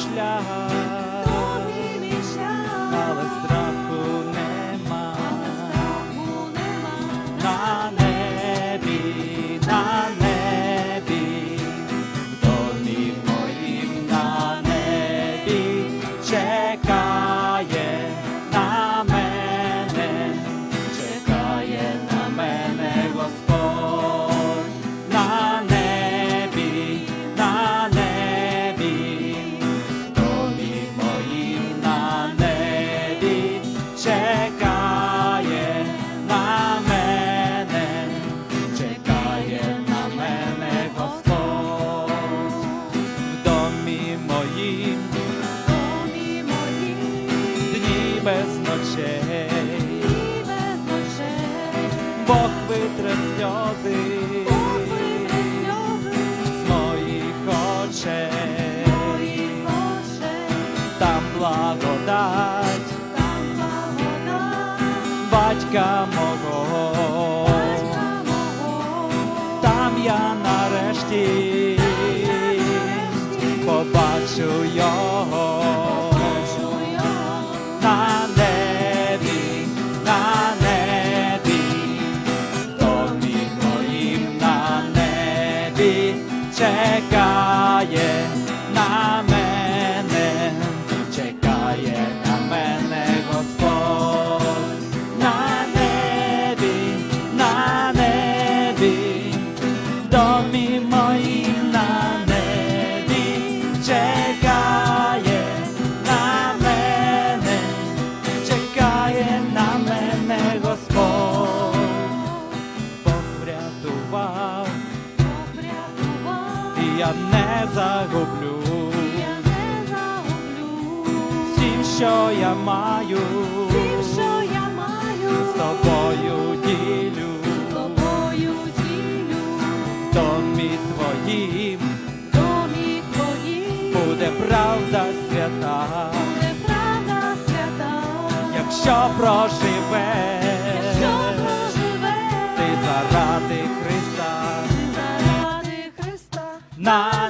шлях, Бог витре сльози з моїх очей, там благодать батька мого. Там я нарешті небі чекає на мене, чекає на мене Господь. На небі, на небі, домі я не загублю я не загублю. всім, що я маю, Всім, що я маю, з тобою ділю, з тобою ділю, в домі твоїм в домі твої, буде правда свята. буде правда свята, Якщо проживе, якщо проживе, ти заради Христа заради Христа, на